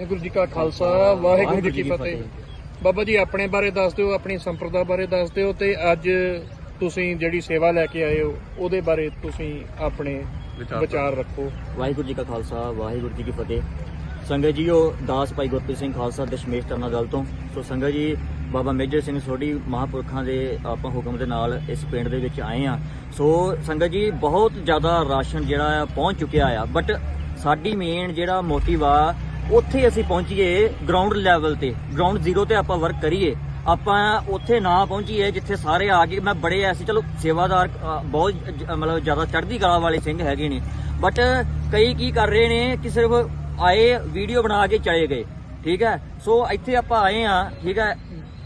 ਵਾਹਿਗੁਰੂ ਜੀ ਕਾ ਖਾਲਸਾ ਵਾਹਿਗੁਰੂ ਜੀ ਕੀ ਫਤਿਹ। ਬਾਬਾ ਜੀ ਆਪਣੇ ਬਾਰੇ ਦੱਸ ਦਿਓ ਆਪਣੀ ਸੰਪਰਦਾ ਬਾਰੇ ਦੱਸ ਦਿਓ ਤੇ ਅੱਜ ਤੁਸੀਂ ਜਿਹੜੀ ਸੇਵਾ ਲੈ ਕੇ ਆਏ ਹੋ ਉਹਦੇ ਬਾਰੇ ਤੁਸੀਂ ਆਪਣੇ ਵਿਚਾਰ ਰੱਖੋ। ਵਾਹਿਗੁਰੂ ਜੀ ਕਾ ਖਾਲਸਾ ਵਾਹਿਗੁਰੂ ਜੀ ਕੀ ਫਤਿਹ। ਸੰਗਤ ਜੀਓ ਦਾਸ ਭਾਈ ਗੁਰਪ੍ਰੀਤ ਸਿੰਘ ਖਾਲਸਾ ਦਸ਼ਮੇਸ਼ ਤਰਨਾ ਦਲ ਤੋਂ। ਸੋ ਸੰਗਤ ਜੀ ਬਾਬਾ ਮੇਜਰ ਸਿੰਘ ਸੋਢੀ ਮਹਾਪੁਰਖਾਂ ਦੇ ਆਪਾਂ ਹੁਕਮ ਦੇ ਨਾਲ ਇਸ ਪਿੰਡ ਦੇ ਵਿੱਚ ਆਏ ਆ ਸੋ ਸੰਗਤ ਜੀ ਬਹੁਤ ਜ਼ਿਆਦਾ ਰਾਸ਼ਨ ਜਿਹੜਾ ਆ ਪਹੁੰਚ ਚੁੱਕਿਆ ਆ। ਬਟ ਸਾਡੀ ਮੇਨ ਜਿਹੜਾ ਮੋਟਿਵ ਆ ਉੱਥੇ ਅਸੀਂ ਪਹੁੰਚੀਏ ਗਰਾਊਂਡ ਲੈਵਲ ਤੇ। ਗਰਾਊਂਡ ਜ਼ੀਰੋ ਤੇ ਆਪਾਂ ਵਰਕ ਕਰੀਏ। ਆਪਾਂ ਉੱਥੇ ਨਾ ਪਹੁੰਚੀਏ ਜਿੱਥੇ ਸਾਰੇ ਆ ਕੇ ਮੈਂ ਬੜੇ ਐਸੇ, ਚਲੋ, ਸੇਵਾਦਾਰ ਬਹੁਤ ਮਤਲਬ ਜ਼ਿਆਦਾ ਚੜ੍ਹਦੀ ਕਲਾ ਵਾਲੇ ਸਿੰਘ ਹੈਗੇ ਨੇ। ਬਟ ਕਈ ਕੀ ਕਰ ਰਹੇ ਨੇ ਕਿ ਸਿਰਫ ਆਏ ਵੀਡੀਓ ਬਣਾ ਕੇ ਚਲੇ ਗਏ। ਠੀਕ ਹੈ? ਸੋ ਇੱਥੇ ਆਪਾਂ ਆਏ ਆ ਠੀਕ ਹੈ?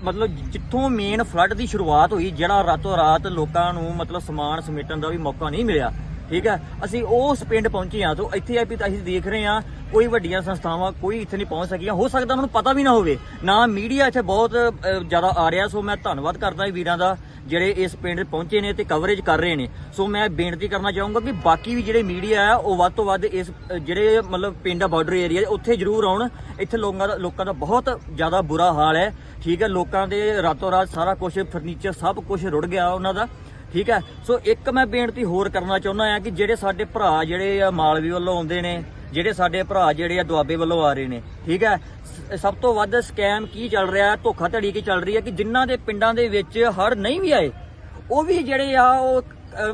ਮਤਲਬ ਜਿੱਥੋਂ ਮੇਨ ਫਲੱਡ ਦੀ ਸ਼ੁਰੂਆਤ ਹੋਈ, ਜਿਹੜਾ ਰਾਤੋਂ ਰਾਤ ਲੋਕਾਂ ਨੂੰ ਮਤਲਬ ਸਮਾਨ ਸਮੇਟਣ ਦਾ ਵੀ ਮੌਕਾ ਨਹੀਂ ਮਿਲਿਆ। ਠੀਕ ਹੈ? ਅਸੀਂ ਉਸ ਪਿੰਡ ਪਹੁੰਚੇ ਆ ਤੋਂ ਇੱਥੇ ਆ ਵੀ ਤਾਂ ਅਸੀਂ ਦੇਖ ਰਹੇ ਆ ਕੋਈ ਵੱਡੀਆਂ ਸੰਸਥਾਵਾਂ ਕੋਈ ਇੱਥੇ ਨਹੀਂ ਪਹੁੰਚ ਸਕੀਆਂ। ਹੋ ਸਕਦਾ ਉਹਨਾਂ ਨੂੰ ਪਤਾ ਵੀ ਨਾ ਹੋਵੇ। ਨਾ ਮੀਡੀਆ ਇੱਥੇ ਬਹੁਤ ਜ਼ਿਆਦਾ ਆ ਰਿਹਾ, ਸੋ ਮੈਂ ਧੰਨਵਾਦ ਕਰਦਾ ਵੀਰਾਂ ਦਾ, ਜਿਹੜੇ ਇਸ ਪਿੰਡ ਪਹੁੰਚੇ ਨੇ ਤੇ ਕਵਰੇਜ ਕਰ ਰਹੇ ਨੇ। ਸੋ ਮੈਂ ਬੇਨਤੀ ਕਰਨਾ ਚਾਹੂੰਗਾ ਕਿ ਬਾਕੀ ਵੀ ਜਿਹੜੇ ਮੀਡੀਆ ਆ, ਉਹ ਵੱਧ ਤੋਂ ਵੱਧ ਇਸ ਜਿਹੜੇ ਮਤਲਬ ਪਿੰਡ ਆ ਬਾਰਡਰ ਏਰੀਆ ਉੱਥੇ ਜ਼ਰੂਰ ਆਉਣ। ਇੱਥੇ ਲੋਕਾਂ ਦਾ ਲੋਕਾਂ ਦਾ ਬਹੁਤ ਜ਼ਿਆਦਾ ਬੁਰਾ ਹਾਲ ਹੈ। ਠੀਕ ਹੈ? ਲੋਕਾਂ ਦੇ ਰਾਤੋਂ ਰਾਤ ਸਾਰਾ ਕੁਝ ਫਰਨੀਚਰ ਸਭ ਕੁਝ ਰੁੜ ਗਿਆ ਉਹਨਾਂ ਦਾ। ਠੀਕ ਹੈ? ਸੋ ਇੱਕ ਮੈਂ ਬੇਨਤੀ ਹੋਰ ਕਰਨਾ ਚਾਹੁੰਦਾ ਆ ਕਿ ਜਿਹੜੇ ਸਾਡੇ ਭਰਾ ਜਿਹੜੇ ਆ ਮਾਲਵੀ ਵੱਲੋਂ ਆਉਂਦੇ ਨੇ ਜਿਹੜੇ ਸਾਡੇ ਭਰਾ ਜਿਹੜੇ ਆ ਦੁਆਬੇ ਵੱਲੋਂ ਆ ਰਹੇ ਨੇ ਠੀਕ ਹੈ? ਸਭ ਤੋਂ ਵੱਧ ਸਕੈਮ ਕੀ ਚੱਲ ਰਿਹਾ? ਹੈ ਧੋਖਾਧੜੀ ਕੀ ਚੱਲ ਰਹੀ ਹੈ ਕਿ ਜਿਨ੍ਹਾਂ ਦੇ ਪਿੰਡਾਂ ਦੇ ਵਿੱਚ ਹੜ ਨਹੀਂ ਵੀ ਆਏ ਉਹ ਵੀ ਜਿਹੜੇ ਆ ਉਹ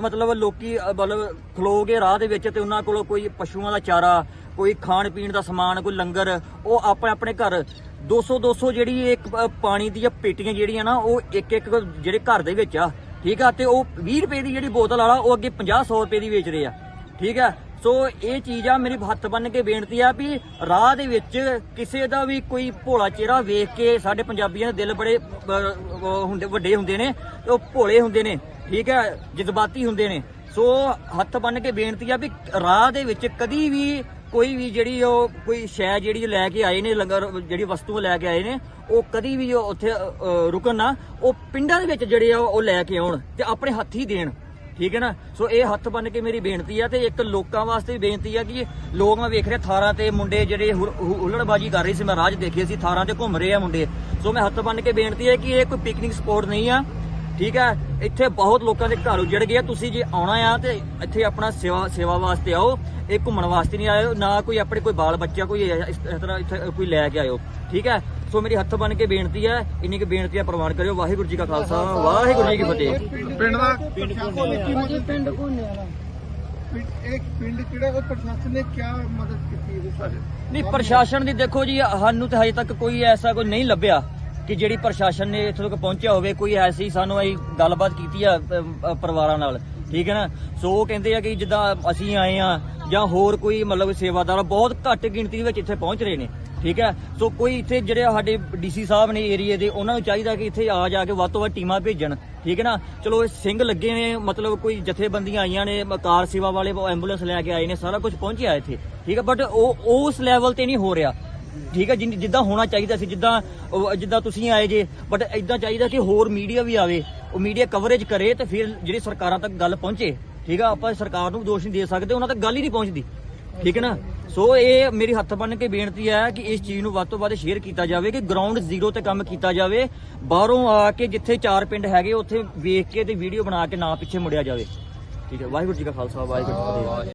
ਮਤਲਬ ਲੋਕੀ ਮਤਲਬ ਖਲੋਗੇ ਰਾਹ ਦੇ ਵਿੱਚ ਤੇ ਉਹਨਾਂ ਕੋਲੋਂ ਕੋਈ ਪਸ਼ੂਆਂ ਦਾ ਚਾਰਾ ਕੋਈ ਖਾਣ ਪੀਣ ਦਾ ਸਮਾਨ ਕੋਈ ਲੰਗਰ ਉਹ ਆਪਣੇ ਆਪਣੇ ਘਰ 200 200 ਜਿਹੜੀ ਇੱਕ ਅਹ, ਪਾਣੀ ਦੀਆਂ ਪੇਟੀਆਂ ਜਿਹੜੀਆਂ ਨਾ ਉਹ ਇੱਕ ਇੱਕ ਜਿਹੜੇ ਘਰ ਦੇ ਵਿੱਚ ਆ ਠੀਕ ਆ? ਤੇ ਉਹ 20 ਰੁਪਏ ਦੀ ਜਿਹੜੀ ਬੋਤਲ ਵਾਲਾ, ਉਹ ਅੱਗੇ 50 100 ਰੁਪਏ ਦੀ ਵੇਚ ਰਹੇ ਆ। ਠੀਕ ਆ? ਸੋ ਇਹ ਚੀਜ਼ ਆ, ਮੇਰੀ ਹੱਥ ਬੰਨ ਕੇ ਬੇਨਤੀ ਆ ਵੀ ਰਾਹ ਦੇ ਵਿੱਚ ਕਿਸੇ ਦਾ ਵੀ ਕੋਈ ਭੋਲਾ ਚਿਹਰਾ ਵੇਖ ਕੇ ਸਾਡੇ ਪੰਜਾਬੀਆਂ ਦੇ ਦਿਲ ਬੜੇ ਹੁੰਦੇ, ਵੱਡੇ ਹੁੰਦੇ ਨੇ ਤੇ ਉਹ ਭੋਲੇ ਹੁੰਦੇ ਨੇ, ਠੀਕ ਹੈ ਜਜ਼ਬਾਤੀ ਹੁੰਦੇ ਨੇ। ਸੋ ਹੱਥ ਬੰਨ ਕੇ ਬੇਨਤੀ ਆ ਵੀ ਰਾਹ ਦੇ ਵਿੱਚ ਕਦੀ ਵੀ ਕੋਈ ਵੀ ਜਿਹੜੀ ਉਹ ਕੋਈ ਸ਼ੈ ਜਿਹੜੀ ਲੈ ਕੇ ਆਏ ਨੇ, ਲੰਗਰ, ਜਿਹੜੀ ਵਸਤੂ ਲੈ ਕੇ ਆਏ ਨੇ, ਉਹ ਕਦੀ ਵੀ ਉਹ ਉੱਥੇ ਰੁਕਣ ਨਾ। ਉਹ ਪਿੰਡਾਂ ਦੇ ਵਿੱਚ ਜਿਹੜੇ ਆ, ਉਹ ਲੈ ਕੇ ਆਉਣ ਤੇ ਆਪਣੇ ਹੱਥੀ ਦੇਣ। ਠੀਕ ਹੈ ਨਾ? ਸੋ ਇਹ ਹੱਥ ਬੰਨ ਕੇ ਮੇਰੀ ਬੇਨਤੀ ਆ ਤੇ ਇੱਕ ਲੋਕਾਂ ਵਾਸਤੇ ਵੀ ਬੇਨਤੀ ਆ ਕਿ ਲੋਕ ਮੈਂ ਵੇਖ ਰਿਹਾ ਥਾਰਾਂ ਤੇ ਮੁੰਡੇ ਜਿਹੜੇ ਹੁ- ਹੁੱਲੜਬਾਜੀ ਕਰ ਰਹੇ ਸੀ, ਮੈਂ ਰਾਜ ਦੇਖੇ ਸੀ, ਥਾਰਾਂ ਤੇ ਘੁੰਮ ਰਹੇ ਆ ਮੁੰਡੇ। ਸੋ ਮੈਂ ਹੱਥ ਬੰਨ ਕੇ ਬੇਨਤੀ ਹੈ ਕਿ ਇਹ ਕੋਈ ਪਿਕਨਿਕ ਸਪੋਟ ਨਹੀਂ ਆ। ਠੀਕ ਹੈ? ਇੱਥੇ ਬਹੁਤ ਲੋਕਾਂ ਦੇ ਘਰ ਉਜੜ ਗਏ ਆ ਤੁਸੀਂ ਜੇ ਆਉਣਾ ਆ ਤੇ ਇੱਥੇ ਆਪਣਾ ਸੇਵਾ ਸੇਵਾ ਵਾਸਤੇ ਆਓ। ਇਹ ਘੁੰਮਣ ਵਾਸਤੇ ਨਹੀਂ ਆਇਓ ਨਾ ਕੋਈ ਆਪਣੇ ਕੋਈ ਬਾਲ ਬੱਚਾ ਕੋਈ ਇਸ ਤਰ੍ਹਾਂ ਇੱਥੇ ਕੋਈ ਲੈ ਕੇ ਆਇਓ। ਠੀਕ ਹੈ? ਸੋ ਮੇਰੀ ਹੱਥ ਬੰਨ ਕੇ ਬੇਨਤੀ ਹੈ ਇੰਨੀ ਕੁ ਬੇਨਤੀਆਂ ਪ੍ਰਵਾਨ ਕਰਿਓ। ਵਾਹਿਗੁਰੂ ਜੀ ਕਾ ਖਾਲਸਾ ਵਾਹਿਗੁਰੂ ਜੀ ਕੀ ਫਤਿਹ। ਪਿੰਡ ਦਾ ਪਿੰਡ ਕੋਨੇ ਵਾਲਾ ਇੱਕ ਪਿੰਡ ਕਿਹੜਾ ਉਹ ਪ੍ਰਸ਼ਾਸਨ ਨੇ ਕੀ ਮਦਦ ਕੀਤੀ ਇਹਦੇ ਸਾਰੇ ਨਹੀਂ ਪ੍ਰਸ਼ਾਸਨ ਦੀ ਦੇਖੋ ਜੀ ਸਾਨੂੰ ਤੇ ਹਜੇ ਤੱਕ ਕੋਈ ਐਸਾ ਕੋਈ ਨਹੀਂ ਲੱਭਿਆ। ਕਿ ਜਿਹੜੀ ਪ੍ਰਸ਼ਾਸਨ ਨੇ ਇੱਥੋਂ ਤੱਕ ਪਹੁੰਚਿਆ ਹੋਵੇ ਕੋਈ ਐਸੀ ਸਾਨੂੰ ਆਈ ਗੱਲਬਾਤ ਕੀਤੀ ਆ ਅ, ਅ, ਪਰਿਵਾਰਾਂ ਨਾਲ ਠੀਕ ਹੈ ਨਾ? ਸੋ ਉਹ ਕਹਿੰਦੇ ਆ ਕਿ ਜਿੱਦਾਂ ਅਸੀਂ ਆਏ ਆ ਜਾਂ ਹੋਰ ਕੋਈ ਮਤਲਬ ਸੇਵਾਦਾਰ ਬਹੁਤ ਘੱਟ ਗਿਣਤੀ ਦੇ ਵਿੱਚ ਇੱਥੇ ਪਹੁੰਚ ਰਹੇ ਨੇ ਠੀਕ ਹੈ? ਸੋ ਕੋਈ ਇੱਥੇ ਜਿਹੜੇ ਸਾਡੇ ਡੀਸੀ ਸਾਹਿਬ ਨੇ ਏਰੀਏ ਦੇ ਉਹਨਾਂ ਨੂੰ ਚਾਹੀਦਾ ਕਿ ਇੱਥੇ ਆ ਜਾ ਕੇ ਵੱਧ ਤੋਂ ਵੱਧ ਟੀਮਾਂ ਭੇਜਣ ਠੀਕ ਹੈ ਨਾ? ਚਲੋ ਇਹ ਸਿੰਘ ਲੱਗੇ ਨੇ ਮਤਲਬ ਕੋਈ ਜਥੇਬੰਦੀਆਂ ਆਈਆਂ ਨੇ ਮ- ਕਾਰ ਸੇਵਾ ਵਾਲੇ ਐਂਬੂਲੈਂਸ ਲੈ ਕੇ ਆਏ ਨੇ ਸਾਰਾ ਕੁਝ ਪਹੁੰਚਿਆ ਇੱਥੇ ਠੀਕ ਹੈ? ਬਟ ਉਹ ਉਸ ਲੈਵਲ ਤੇ ਨਹੀਂ ਹੋ ਰਿਹਾ। ਠੀਕ ਹੈ, ਜਿੰਨ- ਜਿੱਦਾਂ ਹੋਣਾ ਚਾਹੀਦਾ ਸੀ, ਜਿੱਦਾਂ, ਉਹ- ਜਿੱਦਾਂ ਤੁਸੀਂ ਆਏ ਜੇ ਬਟ ਇਦਾਂ ਚਾਹੀਦਾ ਕਿ ਹੋਰ ਮੀਡੀਆ ਵੀ ਆਵੇ, ਉਹ ਮੀਡੀਆ ਕਵਰੇਜ ਕਰੇ ਤੇ ਫਿਰ ਜਿਹੜੀ ਸਰਕਾਰਾਂ ਤੱਕ ਗੱਲ ਪਹੁੰਚੇ, ਠੀਕ ਆ, ਆਪਾਂ ਸਰਕਾਰ ਨੂੰ ਦੋਸ਼ ਨਹੀਂ ਦੇ ਸਕਦੇ, ਉਹਨਾਂ ਤੱਕ ਗੱਲ ਹੀ ਨਹੀਂ ਪਹੁੰਚਦੀ, ਠੀਕ ਹੈ ਨਾ? ਸੋ ਇਹ ਮੇਰੀ ਹੱਥ ਬੰਨ ਕੇ ਬੇਨਤੀ ਹੈ ਕਿ ਇਸ ਚੀਜ਼ ਨੂੰ ਵੱਧ ਤੋਂ ਵੱਧ ਸ਼ੇਅਰ ਕੀਤਾ ਜਾਵੇ, ਕਿ ਗਰਾਊਂਡ ਜ਼ੀਰੋ ਤੇ ਕੰਮ ਕੀਤਾ ਜਾਵੇ, ਬਾਹਰੋਂ ਆ ਕੇ ਜਿੱਥੇ ਚਾਰ ਪਿੰਡ ਹੈਗੇ, ਉੱਥੇ ਵੇਖ ਕੇ ਤੇ ਵੀਡੀਓ ਬਣਾ ਕੇ ਨਾ ਪਿੱਛੇ ਮੁੜਿਆ ਜਾਵੇ, ਠੀਕ ਹੈ? ਵਾਹਿਗੁਰੂ ਜੀ ਕਾ ਖਾਲਸਾ, ਵਾਹਿਗੁਰੂ ਜੀ ਕੀ ਫਤਿਹ।